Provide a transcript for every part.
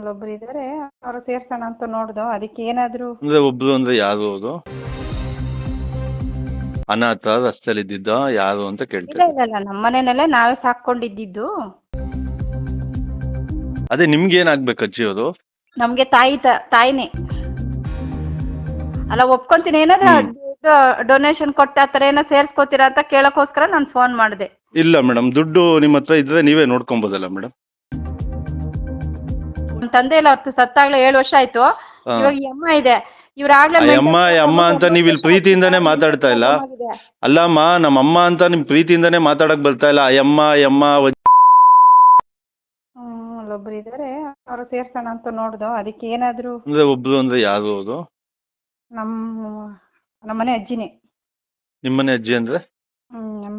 ಅಲ್ಲೊಬ್ರು ಇದಾರೆ ಅವ್ರು ಸೇರ್ಸೋಣ ಅಂತ ನೋಡ್ದು ಅದಕ್ಕೆ ಏನಾದ್ರು ಅಂದ್ರೆ ಒಬ್ರು ಅಂದ್ರೆ ಯಾರು ಅದು ಅನಾಥ ರಸ್ತೆಯಲ್ಲಿ ಇದ್ದಿದ್ದ ಯಾರು ಅಂತ ಇಲ್ಲ ಕೇಳ್ತಾರೆ ಇಲ್ಲ ಇಲ್ಲ ನಮ್ಮ ಮನೆಯಲ್ಲೇ ನಾವೇ ಸಾಕೊಂಡಿದ್ದಿದ್ದು ಅದೇ ನಿಮ್ಗೆ ಏನಾಗ್ಬೇಕು ಅಜ್ಜಿ ಅವರು? ನಮ್ಗೆ ತಾಯಿ ತ- ತಾಯಿನೇ. ಅಲ್ಲ ಒಪ್ಕೊಂತೀನಿ ಏನಾದ್ರೂ ಹ್ಮ್. ಡೊನೇಷನ್ ಕೊಟ್ಟ ಆತರ ಏನೋ ಸೇರ್ಸ್ಕೊತೀರಾ ಅಂತ ಕೇಳಕ್ಕೋಸ್ಕರ ನಾನು ಫೋನ್ ಮಾಡಿದೆ. ಇಲ್ಲ ಮೇಡಮ್ ದುಡ್ಡು ನಿಮ್ಮ ಹತ್ರ ಇದ್ರೆ ನೀವೇ ನೋಡ್ಕೊಬೋದಲ್ಲ ಮೇಡಮ್ ತಂದೆ ಎಲ್ಲ ಅವ್ರ ಸತ್ತಾಗ್ಲೇ ಏಳು ವರ್ಷ ಆಯ್ತು. ಇವಾಗ ಈ ಅಮ್ಮ ಇದೆ. ಇವ್ರಾಗ್ಲೇ ಅಮ್ಮ, ಅಮ್ಮ ಅಂತ ನೀವ್ ಇಲ್ಲಿ ಪ್ರೀತಿಯಿಂದಾನೇ ಮಾತಾಡ್ತಾ ಇಲ್ಲ? ಅಲ್ಲಮ್ಮ ನಮ್ಮ ಅಮ್ಮ ಅಂತ ನಿಮ್ ಪ್ರೀತಿಯಿಂದಾನೇ ಮಾತಾಡಕ್ ಬರ್ತಾ ಇಲ್ಲ. ಅಯ್ಯಮ್ಮ ಅಯ್ಯಮ್ಮ ಹ್ಮ್ ಅಲ್ಲೊಬ್ರು ಇದಾರೆ. ಅವ್ರು ಸೇರ್ಸೋಣ ಅಂತ ನೋಡ್ದು. ಅದಕ್ಕೆ ಏನಾದ್ರು ಅಂದ್ರೆ ಒಬ್ರು ಅಂದ್ರೆ ಯಾರು ಅದು ನಮ್ ನಮ್ಮನೆ ಅಜ್ಜಿನೇ. ನಿಮ್ಮನೆ ಅಜ್ಜಿ ಅಂದ್ರೆ? ಹ್ಮ್ ನಮ್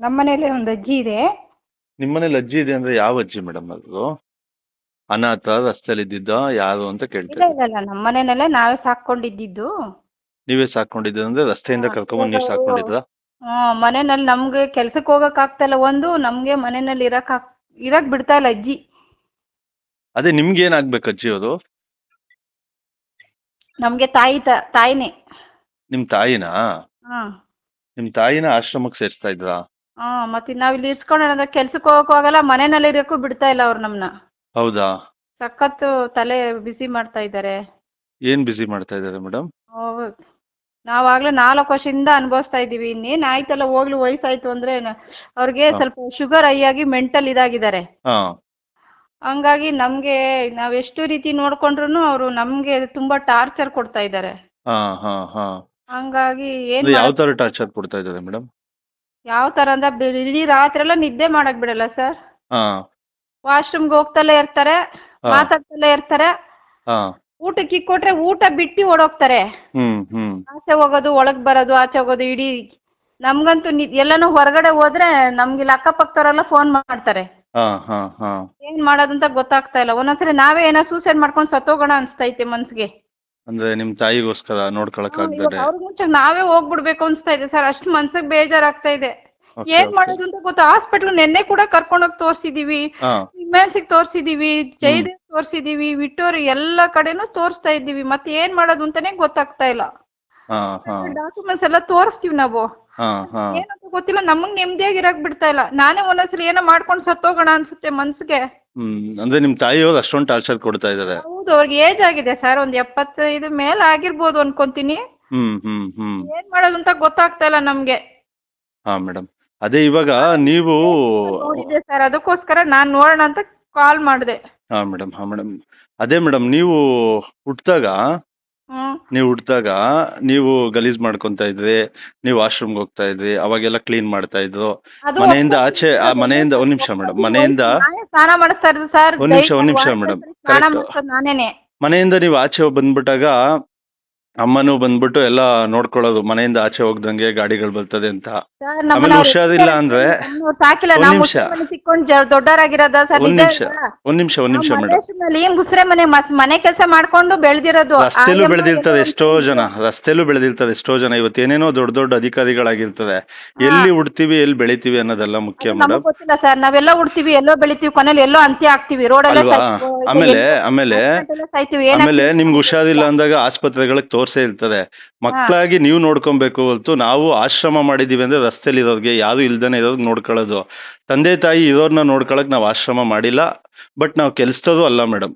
ನಮ್ಮನೇಲಿ ಒಂದು ಅಜ್ಜಿ ಇದೆ. ನಿಮ್ಮನೇಲಿ ಅಜ್ಜಿ ಇದೆ ಅಂದ್ರೆ ಯಾವ ಅಜ್ಜಿ ಮೇಡಮ್ ಅದು? ಅನಾಥ ರಸ್ತೆಯಲ್ಲಿ ಇದ್ದಿದ್ದ ಯಾರು ಅಂತ ಇಲ್ಲ ಕೇಳ್ತಾರೆ. ಇಲ್ಲ ಇಲ್ಲ ನಮ್ಮ ನಾವೇ ಸಾಕೊಂಡಿದ್ದಿದ್ದು ನೀವೇ ಸಾಕೊಂಡಿದ್ದೀರ ಅಂದ್ರೆ ರಸ್ತೆಯಿಂದ ಕರ್ಕೊಂಡ್ಬಂದು ನೀವು ಸಾಕೊಂಡಿದ್ರ ಹ್ಮ್ ಮನೆಯಲ್ಲಿ ನಮ್ಗೆ ಕೆಲ್ಸಕ್ಕೆ ಹೋಗಕ್ ಆಗ್ತಾ ಇಲ್ಲ. ಒಂದು ನಮ್ಗೆ ಮನೆಯಲ್ಲಿ ಇರಕ್ ಆಗ್- ಇರಕ್ ಬಿಡ್ತಾ ಇಲ್ಲ ಅಜ್ಜಿ. ಅದೇ ನಿಮ್ಗೆ ಏನಾಗ್ಬೇಕು ಅಜ್ಜಿ ಅವರು? ನಮ್ಗೆ ತಾಯಿ ತ ತಾಯಿನೇ. ನಿಮ್ ತಾಯಿನಾ? ಹಾ. ನಿಮ್ ತಾಯಿನ ಆಶ್ರಮಕ್ಕೆ ಸೇರಿಸ್ತಾ ಇದ್ರಾ? ಹಾ ಮತ್ತೆ ನಾವ್ ಇಲ್ಲಿ ಇರ್ಸ್ಕೊಂಡ್ರೆ ಅಂದ್ರೆ ಕೆಲ್ಸಕ್ಕೆ ಹೋಗಕ್ ಆಗಲ್ಲ ಮನೆಯಲ್ಲಿ ಇರಕ್ಕೂ ಬಿಡ್ತಾ ಇಲ್ಲ ಅವ್ರು ನಮ್ನ. ಹೌದಾ? ಸಖತ್ತು ತಲೆ ಬಿಸಿ ಮಾಡ್ತಾ ಇದ್ದಾರೆ. ಏನ್ ಬಿಸಿ ಮಾಡ್ತಾ ಇದ್ದಾರೆ ಮೇಡಮ್ ನಾವಾಗ್ಲೇ ನಾಲ್ಕು ವರ್ಷದಿಂದ ಅನುಭವಿಸ್ತಾ ಇದೀವಿ ಇನ್ನೇನ್ ಆಯ್ತಲ್ಲ ಹೋಗ್ಲಿ ವಯಸ್ಸಾಯ್ತು ಅಂದ್ರೆ ನ- ಅವ್ರಿಗೆ ಸ್ವಲ್ಪ ಶುಗರ್ ಹೈ ಆಗಿ ಮೆಂಟಲ್ ಇದಾಗಿದ್ದಾರೆ. ಹಾ. ಹಂಗಾಗಿ ನಮ್ಗೆ ನಾವ್ ಎಷ್ಟು ರೀತಿ ನೋಡ್ಕೊಂಡ್ರು ಅವರು ನಮ್ಗೆ ತುಂಬಾ ಟಾರ್ಚರ್ ಕೊಡ್ತಾ ಇದ್ದಾರೆ. ಹಾ ಹಾ ಹಾ. ಹಂಗಾಗಿ ಏನ್ ಯಾವ ತರ ಟಾರ್ಚರ್ ಕೊಡ್ತಾ ಇದ್ದಾರೆ ಮೇಡಮ್ ಯಾವ ತರ ಅಂದ್ರೆ ಇಡೀ ರಾತ್ರಿ ಎಲ್ಲ ನಿದ್ದೆ ಮಾಡಕ್ ಬಿಡಲ್ಲ ಸರ್. ಹಾ. ವಾಶ್ರೂಮ್ಗೆ ಹೋಗ್ತಲೇ ಇರ್ತಾರೆ ಮಾತಾಡ್ತಲೇ ಇರ್ತಾರೆ. ಊಟಕ್ಕೆ ಇಕ್ ಕೊಟ್ರೆ ಊಟ ಬಿಟ್ಟು ಓಡೋಗ್ತಾರೆ. ಆಚೆ ಹೋಗೋದು ಒಳಗ್ ಬರೋದು ಆಚೆ ಹೋಗೋದು ಇಡೀ ನಮ್ಗಂತೂ ಎಲ್ಲಾನು ಹೊರಗಡೆ ಹೋದ್ರೆ ನಮ್ಗೆ ಇಲ್ಲಿ ಅಕ್ಕಪಕ್ಕದವರೆಲ್ಲ ಫೋನ್ ಮಾಡ್ತಾರೆ. ಏನ್ ಮಾಡೋದಂತ ಗೊತ್ತಾಗ್ತಾ ಇಲ್ಲ. ಒಂದೊಂದ್ಸರಿ ನಾವೇ ಏನೋ ಸೂಸೈಡ್ ಮಾಡ್ಕೊಂಡ್ ಸತ್ತೋಗೋಣ ಅನ್ಸ್ತೈತೆ ಮನ್ಸಿಗೆ. ಅಂದ್ರೆ ನಿಮ್ ತಾಯಿಗೋಸ್ಕರ ನೋಡ್ಕೊಳಕ್ ಮುಂಚೆ ನಾವೇ ಹೋಗ್ಬಿಡ್ಬೇಕು ಅನ್ಸ್ತಾ ಇದೆ ಸರ್. ಅಷ್ಟು ಮನ್ಸಿಗೆ ಬೇಜಾರಾಗ್ತಾ ಇದೆ. ಏನ್ ಮಾಡೋದು ಅಂತ ಗೊತ್ತಾ? ಹಾಸ್ಪಿಟ್ಲ್ ನಿನ್ನೆ ಕೂಡ ಕರ್ಕೊಂಡೋಗಿ ತೋರ್ಸಿದೀವಿ. ಹಾ ಇಮ್ಯಾನ್ಸಿಗ್ ತೋರ್ಸಿದೀವಿ ಜಯದೇವ್ ತೋರ್ಸಿದೀವಿ ವಿಕ್ಟೋರಿ ಎಲ್ಲಾ ಕಡೆನೂ ತೋರಿಸ್ತಾ ಇದ್ದೀವಿ. ಮತ್ತೆ ಏನ್ ಮಾಡೋದು ಅಂತಾನೆ ಗೊತ್ತಾಗ್ತಾ ಇಲ್ಲ. ಡಾಕ್ಯುಮೆಂಟ್ಸ್ ಎಲ್ಲ ತೋರಿಸ್ತೀವಿ ನಾವು. ಏನಂತ ಗೊತ್ತಿಲ್ಲ ನಮಗ್ ನೆಮ್ಮದಿಯಾಗಿ ಇರಕ್ ಬಿಡ್ತಾ ಇಲ್ಲ. ನಾನೇ ಒಂದೊಂದ್ಸಲಿ ಏನೋ ಮಾಡ್ಕೊಂಡ್ ಸತ್ತೋಗೋಣ ಅನ್ಸುತ್ತೆ ಮನ್ಸಿಗೆ. ಅಂದ್ರೆ ನಿಮ್ ತಾಯಿಯವ್ರು ಅಷ್ಟೊಂದ್ ಟಾರ್ಚರ್ ಕೊಡ್ತಾ ಇದಾರೆ. ಹೌದು ಅವ್ರಿಗೆ ಏಜ್ ಆಗಿದೆ ಸರ್ ಒಂದ್ ಎಪ್ಪತ್ತೈದು ಮೇಲೆ ಆಗಿರ್ಬೋದು ಅನ್ಕೊಂತೀನಿ. ಹ್ಮ್ ಹ್ಮ್ ಹ್ಮ್. ಏನ್ ಮಾಡೋದು ಅಂತ ಗೊತ್ತಾಗ್ತಾ ಇಲ್ಲ ನಮ್ಗೆ. ಹಾ ಮೇಡಮ್ ಅದೇ ಇವಾಗ ನೀವು ಸರ್ ಅದಕ್ಕೋಸ್ಕರ ನಾನ್ ನೋಡೋಣ ಅಂತ ಕಾಲ್ ಮಾಡಿದೆ ಹಾ ಮೇಡಮ್ ಹಾ ಮೇಡಮ್ ಅದೇ ಮೇಡಮ್ ನೀವು ಹುಟ್ಟಿದಾಗ ಹ್ಮ್ ನೀವು ಹುಟ್ಟಿದಾಗ ನೀವು ಗಲೀಜ್ ಮಾಡ್ಕೊಂತ ಇದ್ರಿ ನೀವು ವಾಶ್ರೂಮ್ಗೆ ಹೋಗ್ತಾ ಇದ್ರಿ ಅವಾಗೆಲ್ಲ ಕ್ಲೀನ್ ಮಾಡ್ತಾ ಇದ್ರು ಅದು ಮನೆಯಿಂದ ಆಚೆ ಆ ಮನೆಯಿಂದ ಒಂದ್ ನಿಮಿಷ ಮೇಡಮ್ ಮನೆಯಿಂದ ನಾನೇ ಸ್ನಾನ ಮಾಡಿಸ್ತಾ ಇರೋದು ಸರ್ ಒಂದ್ ನಿಮಿಷ, ಒಂದ್ ನಿಮಿಷ ಮೇಡಂ ಮೇಡಮ್. ಸ್ನಾನ Correct. ಮಾಡಿಸೋದು ನಾನೇನೆ ಮನೆಯಿಂದ ನೀವು ಆಚೆ ಬಂದ್ಬಿಟ್ಟಾಗ ಅಮ್ಮನು ಬಂದ್ಬಿಟ್ಟು ಎಲ್ಲ ನೋಡ್ಕೊಳ್ಳೋದು ಮನೆಯಿಂದ ಆಚೆ ಹೋಗ್ದಂಗೆ ಗಾಡಿಗಳು ಬರ್ತದೆ ಅಂತ. ಸರ್ ಆಮೇಲೆ ನಮ್ಮನ್ನ ಹುಷಾರಿಲ್ಲ ಅಂದ್ರೆ ಅವ್ರು ಸಾಕಿಲ್ಲ. ಒಂದ್ ನಾವು ನಿಮಿಷ. ಮುಸ್ಲಿಂ ಮನೆ ಸಿಕ್ಕೊಂಡು ದೊಡ್ಡವರಾಗಿರೋದ ಸರ್? ಒಂದ್ ನಿಮಿಷ? ಒಂದ್ ನಿಮಿಷ ಒಂದ್ ನಿಮಿಷ ಮೇಡಮ್. ಮುಸ್ರೆ ಮನೆ ಮಸ್- ಮನೆ ಕೆಲಸ ಮಾಡ್ಕೊಂಡು ಬೆಳ್ದಿರೋದು. ರಸ್ತೆಲೂ ಬೆಳೆದಿರ್ತದೆ ಎಷ್ಟೋ ಜನ ರಸ್ತೆಲೂ ಬೆಳೆದಿರ್ತದೆ ಎಷ್ಟೋ ಜನ. ಇವತ್ತು ಏನೇನೋ ದೊಡ್ಡ ದೊಡ್ಡ ಅಧಿಕಾರಿಗಳಾಗಿರ್ತದೆ. ಎಲ್ಲಿ ಹುಡ್ತೀವಿ ಎಲ್ಲಿ ಬೆಳಿತೀವಿ ಅನ್ನೋದೆಲ್ಲ ಮುಖ್ಯ ಮೇಡಮ್. ಗೊತ್ತಿಲ್ಲ ಸರ್. ನಾವೆಲ್ಲ ಉಡ್ತೀವಿ ಎಲ್ಲೋ ಬೆಳಿತೀವಿ ಕೊನೆಯಲ್ಲಿ ಎಲ್ಲೋ ಅಂತ್ಯ ಆಗ್ತೀವಿ. ರೋಡ್ ಅಲ್ವಾ? ಆಮೇಲೆ ಆಮೇಲೆ ಆಮೇಲೆ ನಿಮ್ಗೆ ಹುಷಾರಿಲ್ಲ ಅಂದಾಗ ಆಸ್ಪತ್ರೆಗಳಿಗೆ ತೋರ್ಸೇ ಇರ್ತದೆ. ಮಕ್ಕಳಾಗಿ ನೀವು ನೋಡ್ಕೊಬೇಕು ಹೊರ್ತು ನಾವು ಆಶ್ರಮ ಮಾಡಿದೀವಿ ಅಂದ್ರೆ ರಸ್ತೆಲಿ ಇರೋರ್ಗೆ ಯಾರು ಇಲ್ದೇನೆ ಇರೋದ್ ನೋಡ್ಕೊಳ್ಳೋದು. ತಂದೆ ತಾಯಿ ಇರೋರ್ನ ನೋಡ್ಕೊಳಕ್ ನಾವು ಆಶ್ರಮ ಮಾಡಿಲ್ಲ ಬಟ್ ನಾವು ಕೆಲ್ಸದ್ದು ಅಲ್ಲ ಮೇಡಮ್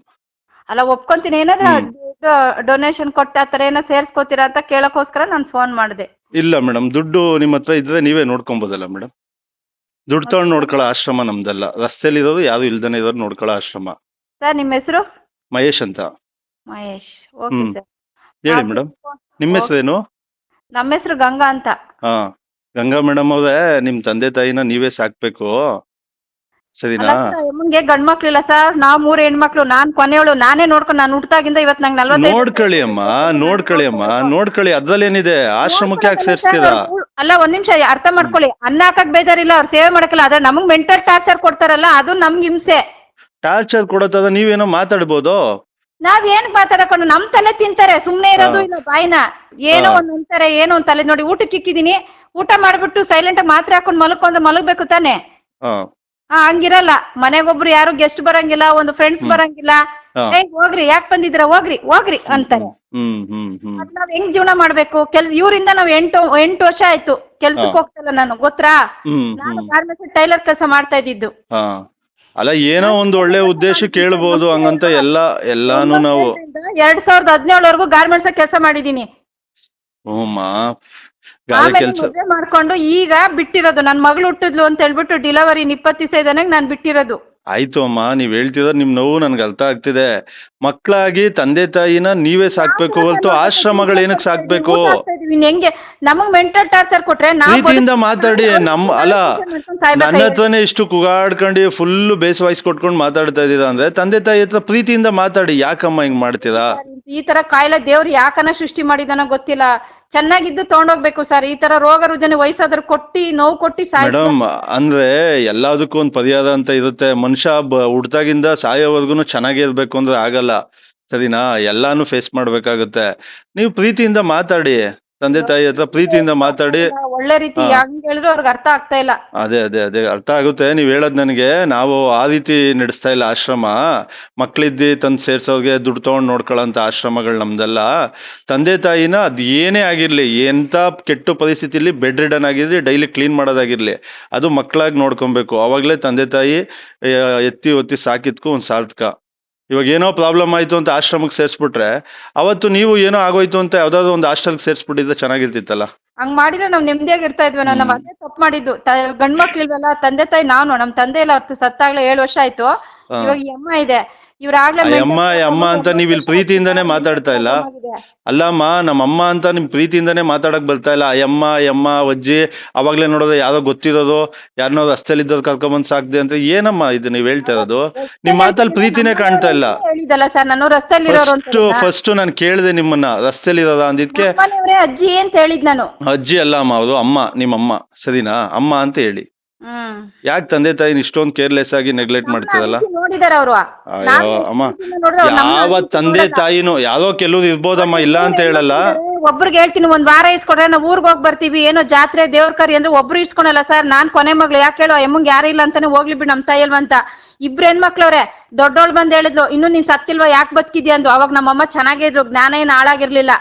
ಅಲ್ಲ ಒಪ್ಕೊಂತೀನಿ. ಏನಾದ್ರೂ ಡೊನೇಷನ್ ಕೊಟ್ಟ ಆತರ ಏನೋ ಸೇರ್ಸ್ಕೊತೀರಾ ಅಂತ ಕೇಳಕ್ಕೋಸ್ಕರ ನಾನು ಫೋನ್ ಮಾಡಿದೆ. ಇಲ್ಲ ಮೇಡಮ್ ದುಡ್ಡು ನಿಮ್ಮ ಹತ್ರ ಇದ್ರೆ ನೀವೇ ನೋಡ್ಕೊಬೋದಲ್ಲ ಮೇಡಮ್ ದುಡ್ಡು ತಗೊಂಡು ನೋಡ್ಕೊಳ ಆಶ್ರಮ ನಮ್ದಲ್ಲ. ರಸ್ತೆಯಲ್ಲಿ ಇರೋದು ಯಾರು ಇಲ್ದೇನೆ ಇರೋರು ನೋಡ್ಕೊಳ್ಳೋ ಆಶ್ರಮ. ಸರ್ ನಿಮ್ಮ ಹೆಸರು? ಮಹೇಶ್ ಅಂತ. ಮಹೇಶ್. Okay sir. ಹೇಳಿ ಮೇಡಮ್ ನಿಮ್ಮ ಹೆಸರೇನು? ನಮ್ಮ ಹೆಸರು ಗಂಗಾ ಅಂತ. ಹಾ ಗಂಗಾ ಮೇಡಮ್ ಅವ್ರೆ ನಿಮ್ ತಂದೆ ತಾಯಿನ ನೀವೇ ಸಾಕ್ಬೇಕು. ಸರಿನಾ? ಅಮ್ಮಂಗೆ ಗಂಡ್ ಮಕ್ಳಿಲ್ಲ ಸರ್ ನಾವ್ ಮೂರ್ ಹೆಣ್ಮಕ್ಳು ನಾನ್ ಕೊನೆಯವಳು ನಾನೇ ನೋಡ್ಕೊಂಡು ನಾನು ಹುಟ್ಟಾಗಿಂದ ಇವತ್ ನಂಗೆ ನಲ್ವತ್ತೈದು ನೋಡ್ಕೊಳ್ಳಿ ಅಮ್ಮ ನೋಡ್ಕೊಳ್ಳಿ ಅಮ್ಮ ನೋಡ್ಕೊಳ್ಳಿ ಅದ್ರಲ್ಲೇನಿದೆ? ಆಶ್ರಮಕ್ಕೆ ಯಾಕೆ ಸೇರ್ಸ್ತೀರಾ? ಅಲ್ಲ ಒಂದ್ ನಿಮಿಷ ಅರ್ಥ ಮಾಡ್ಕೊಳ್ಳಿ. ಅನ್ನ ಹಾಕಕ್ ಬೇಜಾರಿಲ್ಲ ಅವ್ರು ಸೇವೆ ಮಾಡಕ್ಕಿಲ್ಲ ಆದ್ರೆ ನಮ್ಗ್ ಮೆಂಟಲ್ ಟಾರ್ಚರ್ ಕೊಡ್ತಾರಲ್ಲ ಅದು ನಮ್ಗ್ ಹಿಂಸೆ. ಟಾರ್ಚರ್ ಕೊಡೋದಾದ ನೀವೇನೋ ಮಾತಾಡ್ಬೋದು? ನಾವ್ ಏನ್ ಮಾತಾಡಕೊಂಡು ನಮ್ ತಲೆ ತಿಂತಾರೆ ಸುಮ್ನೆ ಇರೋದು ಇಲ್ಲ ಬಾಯ್ನ. ಏನೋ. ಒಂದ್ ಅಂತಾರೆ ಏನೋ ಒಂದ್ ತಲೆ ನೋಡಿ ಊಟಕ್ಕೆ ಇಕ್ಕಿದೀನಿ ಊಟ ಮಾಡ್ಬಿಟ್ಟು ಸೈಲೆಂಟ್ ಮಾತ್ರ ಹಾಕೊಂಡ್ ಮಲ್ಕೊಂಡ್ರೆ ಮಲಗ್ಬೇಕು ತಾನೆ. ಹಾ. ಹಂಗಿರಲ್ಲ. ಮನೆಗೊಬ್ರು ಯಾರು ಗೆಸ್ಟ್ ಬರಂಗಿಲ್ಲ ಒಂದು ಫ್ರೆಂಡ್ಸ್. ಬರಂಗಿಲ್ಲ. ಹೆಂಗ್ ಏ ಹೋಗ್ರಿ ಯಾಕ್ ಬಂದಿದ್ರ ಹೋಗ್ರಿ ಹೋಗ್ರಿ ಅಂತಾರೆ. ನಾವ್ ಹೆಂಗ್ ಜೀವನ ಮಾಡ್ಬೇಕು? ಕೆಲ್ಸ ಇವ್ರಿಂದ ನಾವ್ ಎಂಟು ಎಂಟು ವರ್ಷ ಆಯ್ತು. ಕೆಲ್ಸಕ್ಕೆ. ಹೋಗ್ತಲ್ಲ ನಾನು ಗೊತ್ತಾ? ನಾನು ಗಾರ್ಮೆಂಟ್ಸ್ ಟೈಲರ್ ಕೆಲಸ ಮಾಡ್ತಾ ಇದ್ದಿದ್ದು. ಅಲ್ಲ ಏನೋ ಒಂದು ಒಳ್ಳೆ ಉದ್ದೇಶ ಕೇಳ್ಬೋದು ಹಂಗಂತ ಎಲ್ಲ ಎಲ್ಲಾನು ನಾವು ಎರಡ್ ಸಾವಿರದ ಹದಿನೇಳವರೆಗೂ ಗಾರ್ಮೆಂಟ್ಸ್ ಕೆಲಸ ಮಾಡಿದೀನಿ ಆಮೇಲೆ ಕೆಲ್ಸ. ಮದ್ವೆ ಮಾಡ್ಕೊಂಡು ಈಗ ಬಿಟ್ಟಿರೋದು. ನನ್ ಮಗಳು ಹುಟ್ಟಿದ್ಲು ಅಂತ ಹೇಳ್ಬಿಟ್ಟು ಡಿಲವರಿ ಇಪ್ಪತ್ತು ದಿವಸ ಇದ್ದಾನೆ ನಾನ್ ಬಿಟ್ಟಿರೋದು. ಆಯ್ತು ಅಮ್ಮ ನೀವ್ ಹೇಳ್ತಿದ್ರೆ ನಿಮ್ ನೋವು ನನ್ಗೆ ಅರ್ಥ ಆಗ್ತಿದೆ. ಮಕ್ಕಳಾಗಿ ತಂದೆ ತಾಯಿನ ನೀವೇ ಸಾಕ್ಬೇಕು ಹೊಲ್ತು ಆಶ್ರಮಗಳು ಏನಕ್ ಸಾಕ್ಬೇಕು ಹೆಂಗೆ ನಮಗ್ ಮೆಂಟಲ್ ಟಾರ್ಚರ್ ಕೊಟ್ರೆ ಪ್ರೀತಿಯಿಂದ ಮಾತಾಡಿ ನಮ್ ಅಲ್ಲ? ನನ್ನ ಹತ್ರನೇ ಇಷ್ಟು ಕುಗಾಡ್ಕೊಂಡು ಫುಲ್ ಬೇಸ್ ವಾಯ್ಸ್ ಕೊಟ್ಕೊಂಡು ಮಾತಾಡ್ತಾ ಇದ್ದೀರಾ ಅಂದ್ರೆ ತಂದೆ ತಾಯಿ ಹತ್ರ ಪ್ರೀತಿಯಿಂದ ಮಾತಾಡಿ ಯಾಕಮ್ಮ ಹಿಂಗ್ ಮಾಡ್ತೀರಾ? ಈ ತರ ಕಾಯಿಲೆ ದೇವ್ರು ಯಾಕನ ಸೃಷ್ಟಿ ಮಾಡಿದಾನೋ ಗೊತ್ತಿಲ್ಲ. ಚೆನ್ನಾಗಿದ್ದು ತಗೊಂಡೋಗ್ಬೇಕು ಸರ್ ಈ ತರ ರೋಗ ರುಜನೆ ವಯಸ್ಸಾದ್ರೂ ಕೊಟ್ಟಿ, ನೋವು ಕೊಟ್ಟಿ. ಮೇಡಮ್ ಅಂದ್ರೆ ಎಲ್ಲದಕ್ಕೂ ಒಂದು ಪರಿಹಾರ ಅಂತ ಇರುತ್ತೆ. ಮನುಷ್ಯ ಬ ಸಾಯೋವರೆಗೂ ಚೆನ್ನಾಗೇ ಇರ್ಬೇಕು ಅಂದ್ರೆ ಆಗಲ್ಲ. ಸರಿನಾ? ಎಲ್ಲಾನು ಫೇಸ್ ಮಾಡ್ಬೇಕಾಗುತ್ತೆ. ನೀವು ಪ್ರೀತಿಯಿಂದ ಮಾತಾಡಿ. ತಂದೆ ತಾಯಿ ಹತ್ರ ಪ್ರೀತಿಯಿಂದ ಮಾತಾಡಿ. ಒಳ್ಳೆ ರೀತಿ. ಹೆಂಗ್ ಹೇಳಿದ್ರು ಅವ್ರಿಗೆ ಅರ್ಥ ಆಗ್ತಾ ಇಲ್ಲ. ಅದೇ ಅದೇ ಅದೇ ಅರ್ಥ ಆಗುತ್ತೆ. ನೀವ್ ಹೇಳೋದ್ ನನಗೆ ನಾವು ಆ ರೀತಿ ನಡೆಸ್ತಾ ಇಲ್ಲ ಆಶ್ರಮ. ಮಕ್ಳಿದ್ದಿ ತಂದ್ ಸೇರ್ಸೋಗೆ ದುಡ್ಡು ತಗೊಂಡ್ ನೋಡ್ಕೊಳ್ಳೋಂತ ಆಶ್ರಮಗಳು ನಮ್ದೆಲ್ಲ. ತಂದೆ ತಾಯಿನ ಅದ್ ಏನೇ ಆಗಿರ್ಲಿ ಎಂತ ಕೆಟ್ಟ ಪರಿಸ್ಥಿತಿಲಿ ಬೆಡ್ ರಿಡನ್ ಆಗಿರ್ಲಿ ಡೈಲಿ ಕ್ಲೀನ್ ಮಾಡೋದಾಗಿರ್ಲಿ ಅದು ಮಕ್ಕಳಾಗಿ ನೋಡ್ಕೊಬೇಕು. ಅವಾಗ್ಲೇ ತಂದೆ ತಾಯಿ ಎತ್ತಿ ಒತ್ತಿ ಸಾಕಿದ್ಕು ಒಂದ್ ಸಾರ್ಥಕ. ಇವಾಗ ಏನೋ ಪ್ರಾಬ್ಲಮ್ ಆಯ್ತು ಅಂತ ಆಶ್ರಮಕ್ಕೆ ಸೇರಿಸ್ಬಿಟ್ರೆ ಅವತ್ತು ನೀವು ಏನೋ ಆಗೋಯ್ತು ಅಂತ ಯಾವ್ದಾದ್ರು ಒಂದು ಹಾಸ್ಟೆಲ್ಗೆ ಸೇರ್ಸ್ಬಿಟ್ಟಿದ್ರೆ ಚೆನ್ನಾಗಿರ್ತಿತ್ತಲ್ಲ? ಹಂಗ್ ಮಾಡಿದ್ರೆ ನಾವ್ ನೆಮ್ಮದಿಯಾಗಿ ಇರ್ತಾ ಇದ್ವಿ. ನಾವು ನಮ್ಮ. ಅದೇ ತಪ್ಪು ಮಾಡಿದ್ದು. ತ- ಗಂಡ್ ಮಕ್ಳು ಇಲ್ವಲ್ಲ ತಂದೆ ತಾಯಿ ನಾನು ನಮ್ ತಂದೆ ಇಲ್ಲ ಅವ್ರು ಸತ್ತಾಗ್ಲೇ ಏಳು ವರ್ಷ ಆಯ್ತು. ಇವಾಗ ಈ ಅಮ್ಮ ಇದೆ. ಇವ್ರಾಗ್ಲೇ ಅಮ್ಮ, ಅಮ್ಮ ಅಂತ ನೀವ್ ಇಲ್ಲಿ ಪ್ರೀತಿಯಿಂದಾನೇ ಮಾತಾಡ್ತಾ ಇಲ್ಲ? ಅಲ್ಲಮ್ಮ ನಮ್ಮ ಅಮ್ಮ ಅಂತ ನಿಮ್ ಪ್ರೀತಿಯಿಂದಾನೇ ಮಾತಾಡಕ್ ಬರ್ತಾ ಇಲ್ಲ. ಅಯ್ಯಮ್ಮ ಅಯ್ಯಮ್ಮ ಅಜ್ಜಿ ಅವಾಗ್ಲೇ ನೋಡೋದು ಯಾರೋ ಗೊತ್ತಿರೋದು ಯಾರನ್ನೋ ರಸ್ತೆಲಿದ್ದೋರ್ ಕರ್ಕೊಂಬಂದ್ ಸಾಕ್ದೆ ಅಂತ ಏನಮ್ಮ ಇದು ನೀವ್ ಹೇಳ್ತಾ ಇರೋದು? ನಿಮ್ ಮಾತಲ್ಲಿ ಪ್ರೀತಿನೇ ಕಾಣ್ತಾ ಇಲ್ಲ. ಹೇಳಿದಲ್ಲ ಸರ್ ನಾನು ರಸ್ತೆಯಲ್ಲಿ ಇರೋರು ಅಂತ ಫಸ್ಟ್ ಫಸ್ಟ್ ನಾನು ಕೇಳಿದೆ ನಿಮ್ಮನ್ನ ರಸ್ತೆಲಿ ಇರೋದ ಅಂದಿದ್ಕೆ? ಅಜ್ಜಿ ಅಂತ ಹೇಳಿದ್ ನಾನು. ಅಜ್ಜಿ ಅಲ್ಲ ಅಮ್ಮ ಅವರು ಅಮ್ಮ ನಿಮ್ಮ ಅಮ್ಮ ಸರಿನಾ? ಅಮ್ಮ ಅಂತ ಹೇಳಿ. ಹ್ಮ್. ಯಾಕೆ ತಂದೆ ತಾಯಿನ ಇಷ್ಟೊಂದು ಕೇರ್ಲೆಸ್ ಆಗಿ ನೆಗ್ಲೆಕ್ಟ್ ಮಾಡ್ತಿರಲ್ಲ ಅವ್ರು ಅವರು. ಅಯ್ಯೋ ಅಮ್ಮ. ಯಾವ ತಂದೆ ತಾಯಿನೂ ಯಾವ್ದೋ ಕೆಲವ್ರು ಇರ್ಬೋದಮ್ಮ ಇಲ್ಲ ಅಂತ ಹೇಳಲ್ಲ? ಒಬ್ರಿಗೆ ಹೇಳ್ತೀನಿ ಒಂದ್ ವಾರ ಇಸ್ಕೊಂಡ್ರೆ ನಾವು ಊರ್ಗ್ ಹೋಗ್ ಬರ್ತೀವಿ ಏನೋ ಜಾತ್ರೆ ದೇವ್ರ ಕರಿ ಅಂದ್ರೆ ಒಬ್ರು ಇಸ್ಕೊಳಲ್ಲ ಸರ್ ನಾನ್ ಕೊನೆ ಮಗ್ಳು ಯಾಕೆ ಹೇಳೋ ಎಮ್ಮಂಗ್ ಯಾರು ಇಲ್ಲ ಅಂತಾನೆ ಹೋಗ್ಲಿ ಬಿಡ್ ನಮ್ ಅಂತ. ಇಬ್ರು ಹೆಣ್ಮಕ್ಳವ್ರೆ ದೊಡ್ಡೋಳ್ ಬಂದ್ ಹೇಳಿದ್ಲು ಇನ್ನು ನೀನ್ ಸತ್ತಿಲ್ವಾ ಯಾಕೆ ಬದುಕಿದ್ಯಾ? ಅಂದ್ರು ಅವಾಗ ನಮ್ಮಮ್ಮ ಚೆನ್ನಾಗೇ ಇದ್ರು ಜ್ಞಾನ ಏನ್ ಹಾಳಾಗಿರ್ಲಿಲ್ಲ.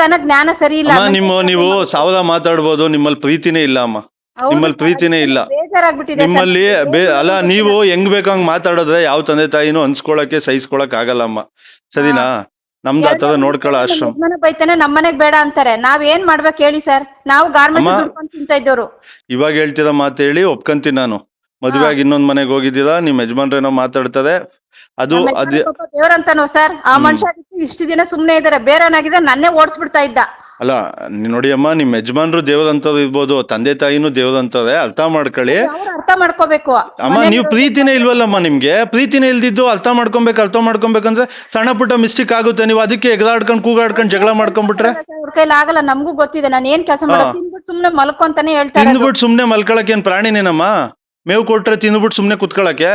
ಅನ್ನೋ ಜ್ಞಾನ ಸರಿ ಇಲ್ಲ ಅಮ್ಮ ನಿಮ್ಮ ನೀವು ಸಾವಿರ ಮಾತಾಡ್ಬೋದು ನಿಮ್ಮಲ್ಲಿ ಪ್ರೀತಿನೇ ಇಲ್ಲ ಅಮ್ಮ. ನಿಮ್ಮಲ್ಲಿ ಪ್ರೀತಿನೇ ಇಲ್ಲ. ಬೇಜಾರಾಗ್ಬಿಟ್ಟಿದೆ. ನಿಮ್ಮಲ್ಲಿ ಬೇ ಅಲ್ಲ ನೀವು ಹೆಂಗ್ ಬೇಕಂಗ್ ಮಾತಾಡಿದ್ರೆ ಯಾವ ತಂದೆ ತಾಯಿನೂ ಅನ್ಸ್ಕೊಳಕ್ಕೆ ಸಹಿಸ್ಕೊಳಕ್ ಆಗಲ್ಲಮ್ಮ. ಸರಿನಾ? ನಮ್ದು ಆ ತರ ನೋಡ್ಕೊಳ್ಳೋ ನಮ್ಮ ಆಶ್ರಮ ಯಜಮಾನ ಬೈತಾನೆ ನಮ್ಮನೆಗ್ ಬೇಡ ಅಂತಾರೆ. ನಾವ್ ಏನ್ ಮಾಡ್ಬೇಕು ಹೇಳಿ ಸರ್? ನಾವು ಗಾರ್ಮೆಂಟ್ ಅಮ್ಮ. ದುಡ್ಕೊಂಡ್ ತಿಂತ ಇದ್ದವ್ರು ಇವಾಗ ಹೇಳ್ತಿರೋ ಮಾತು ಹೇಳಿ ಒಪ್ಕಂತೀನಿ ನಾನು. ಮದ್ವೆ ಆಗಿ ಇನ್ನೊಂದ್ ಮನೆಗೆ ಹೋಗಿದ್ದೀರಾ? ನಿಮ್ ಯಜಮಾನ್ರೇನೋ ಮಾತಾಡ್ತಾರೆ. ಅದು ನಮ್ಮ ಅದೇ ಯಜಮಾನ ಪಾಪ ದೇವ್ರಂತಾನೋ ಸರ್. ಆ. ಮನುಷ್ಯ ಇಷ್ಟು ದಿನ ಸುಮ್ನೆ ಇದಾರೆ. ಬೇರೆಯವನಾಗಿದ್ರೆ ನನ್ನೇ ಓಡಿಸ್ಬಿಡ್ತಾ ಇದ್ದ. ಅಲ್ಲ ನೋಡಿಯಮ್ಮ ನೋಡಿ ಅಮ್ಮ ನಿಮ್ ಯಜಮಾನ್ರು ದೇವ್ರಂತವ್ರು ಇರ್ಬೋದು ತಂದೆ ತಾಯಿನೂ ದೇವ್ರಂತವ್ರೆ ಅರ್ಥ ಮಾಡ್ಕೊಳ್ಳಿ. ಅವ್ರು ಅರ್ಥ ಮಾಡ್ಕೋಬೇಕು. ಅಮ್ಮ ನೀವು ಪ್ರೀತಿನೇ ಇಲ್ವಲ್ಲಮ್ಮ ನಿಮ್ಗೆ? ಪ್ರೀತಿನೇ ಇಲ್ದಿದ್ದು ಅರ್ಥ ಮಾಡ್ಕೊಬೇಕು ಅರ್ಥ ಮಾಡ್ಕೊಬೇಕಂದ್ರೆ ಸಣ್ಣ ಪುಟ್ಟ ಮಿಸ್ಟೇಕ್ ಆಗುತ್ತೆ. ನೀವು ಅದಕ್ಕೆ ಎಗದಾಡ್ಕೊಂಡು ಕೂಗಾಡ್ಕೊಂಡು ಜಗಳ ಮಾಡ್ಕೊಂಡ್ಬಿಟ್ರೆ ಅವ್ರ ಕೈಲಿ ಆಗಲ್ಲ ನಮಗೂ ಗೊತ್ತಿದೆ ನಾನು ಏನ್ ಕೆಲಸ ಮಾಡೋದು. ತಿನ್ಬಿಟ್ಟು ಸುಮ್ನೆ ಮಲ್ಕೊಂತಾನೆ ಹೇಳ್ತಾರೆ ತಿಂದ್ಬಿಟ್ಟು ಸುಮ್ನೆ ಮಲ್ಕೊಳಕ್ ಏನ್ ಪ್ರಾಣಿನೇನಮ್ಮ? ಮೇವು ಕೊಟ್ರೆ ತಿಂದ್ಬಿಟ್ಟು ಸುಮ್ನೆ ಕುತ್ಕೊಳಕ್ಕೆ?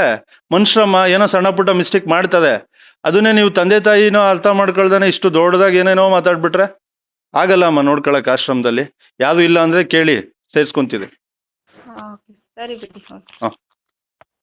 ಮನುಷ್ಯರಮ್ಮ ಏನೋ ಸಣ್ಣ ಪುಟ್ಟ ಮಿಸ್ಟೇಕ್ ಮಾಡ್ತದೆ. ಅದನ್ನೇ ನೀವು ತಂದೆ ತಾಯಿನೋ ಅರ್ಥ ಮಾಡ್ಕೊಳ್ದಾನೆ ಇಷ್ಟು ದೊಡ್ಡದಾಗಿ ಏನೇನೋ ಮಾತಾಡ್ಬಿಟ್ರೆ? ಆಗಲ್ಲ ಅಮ್ಮ ನೋಡ್ಕೊಳಕ್ ಆಶ್ರಮದಲ್ಲಿ. ಯಾವ್ದು ಇಲ್ಲ ಅಂದ್ರೆ ಕೇಳಿ ಸೇರ್ಸ್ಕೊಂತೀವಿ ಸರಿ ಬಿಡಿ. ಹಾ.